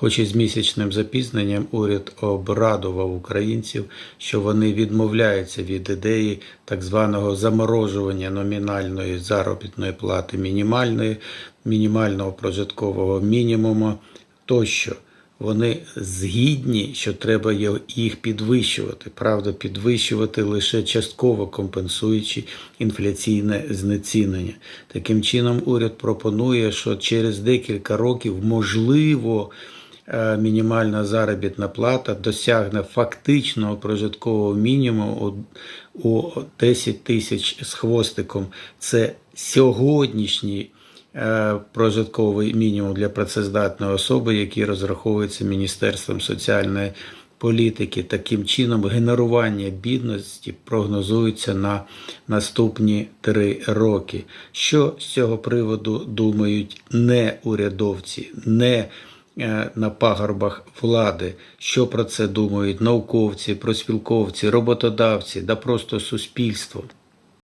Хоч і з місячним запізненням уряд обрадував українців, що вони відмовляються від ідеї так званого заморожування номінальної заробітної плати мінімальної, мінімального прожиткового мінімуму тощо. Вони згідні, що треба їх підвищувати. Правда, підвищувати лише частково компенсуючи інфляційне знецінення. Таким чином, уряд пропонує, що через декілька років можливо. Е, Мінімальна заробітна плата досягне фактичного прожиткового мінімуму у у 10 тисяч з хвостиком. Це сьогоднішній е, прожитковий мінімум для працездатної особи, який розраховується Міністерством соціальної політики. Таким чином, генерування бідності прогнозується на наступні три роки. Що з цього приводу думають не урядовці, не на пагорбах влади, що про це думають науковці, проспілковці, роботодавці, да просто суспільство.